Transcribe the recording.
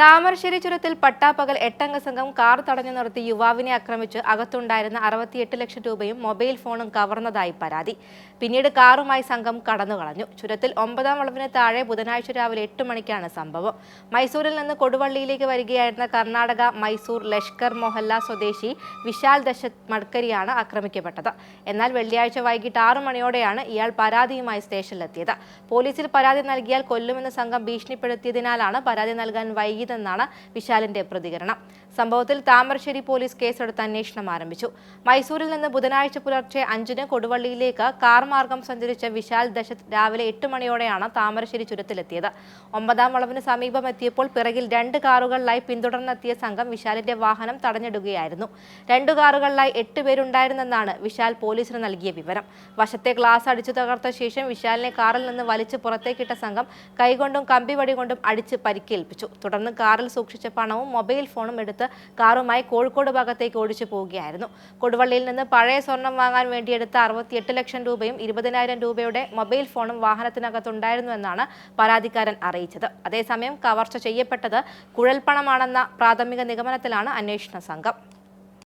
താമരശ്ശേരി ചുരത്തിൽ പട്ടാപ്പകൽ എട്ടംഗ സംഘം കാർ തടഞ്ഞു നിർത്തി യുവാവിനെ ആക്രമിച്ച് അകത്തുണ്ടായിരുന്ന അറുപത്തിയെട്ട് ലക്ഷം രൂപയും മൊബൈൽ ഫോണും കവർന്നതായി പരാതി. പിന്നീട് കാറുമായി സംഘം കടന്നുകളഞ്ഞു. ചുരത്തിൽ ഒമ്പതാം വളവിന് താഴെ ബുധനാഴ്ച രാവിലെ എട്ട് മണിക്കാണ് സംഭവം. മൈസൂരിൽ നിന്ന് കൊടുവള്ളിയിലേക്ക് വരികയായിരുന്ന കർണാടക മൈസൂർ ലഷ്കർ മൊഹല്ല സ്വദേശി വിശാൽ ദശത് മഡ്കരിയാണ് ആക്രമിക്കപ്പെട്ടത്. എന്നാൽ വെള്ളിയാഴ്ച വൈകിട്ട് ആറു മണിയോടെയാണ് ഇയാൾ പരാതിയുമായി സ്റ്റേഷനിലെത്തിയത്. പോലീസിൽ പരാതി നൽകിയാൽ കൊല്ലുമെന്ന് സംഘം ഭീഷണിപ്പെടുത്തിയതിനാലാണ് പരാതി നൽകാൻ വൈകിയതെന്നാണ് വിശാലിന്റെ പ്രതികരണം സംഭവത്തിൽ താമരശ്ശേരി പോലീസ് കേസെടുത്ത് അന്വേഷണം ആരംഭിച്ചു. മൈസൂരിൽ നിന്ന് ബുധനാഴ്ച പുലർച്ചെ അഞ്ചിന് കൊടുവള്ളിയിലേക്ക് കാർ മാർഗം സഞ്ചരിച്ച വിശാൽ ദശത് രാവിലെ എട്ട് മണിയോടെയാണ് താമരശ്ശേരി ചുരത്തിലെത്തിയത്. ഒമ്പതാം വളവിന് സമീപം എത്തിയപ്പോൾ പിറകിൽ രണ്ട് കാറുകളിലായി പിന്തുടർന്നെത്തിയ സംഘം വിശാലിന്റെ വാഹനം തടഞ്ഞിടുകയായിരുന്നു. രണ്ടു കാറുകളിലായി എട്ട് പേരുണ്ടായിരുന്നെന്നാണ് വിശാൽ പോലീസിന് നൽകിയ വിവരം. വശത്തെ ഗ്ലാസ് അടിച്ചു തകർത്ത ശേഷം വിശാലിനെ കാറിൽ നിന്ന് വലിച്ച് പുറത്തേക്കിട്ട സംഘം കൈകൊണ്ടും കമ്പിവടി കൊണ്ടും അടിച്ച് പരിക്കേൽപ്പിച്ചു. തുടർന്ന് കാറിൽ സൂക്ഷിച്ച പണവും മൊബൈൽ ഫോണും എടുത്ത് കാറുമായി കോഴിക്കോട് ഭാഗത്തേക്ക് ഓടിച്ചു പോവുകയായിരുന്നു. കൊടുവള്ളിയിൽ നിന്ന് പഴയ സ്വർണം വാങ്ങാൻ വേണ്ടി എടുത്ത അറുപത്തിയെട്ട് ലക്ഷം രൂപയും ഇരുപതിനായിരം രൂപയുടെ മൊബൈൽ ഫോണും വാഹനത്തിനകത്തുണ്ടായിരുന്നു എന്നാണ് പരാതിക്കാരൻ അറിയിച്ചത്. അതേസമയം കവർച്ച ചെയ്യപ്പെട്ടത് കുഴൽപ്പണമാണെന്ന പ്രാഥമിക നിഗമനത്തിലാണ് അന്വേഷണ സംഘം.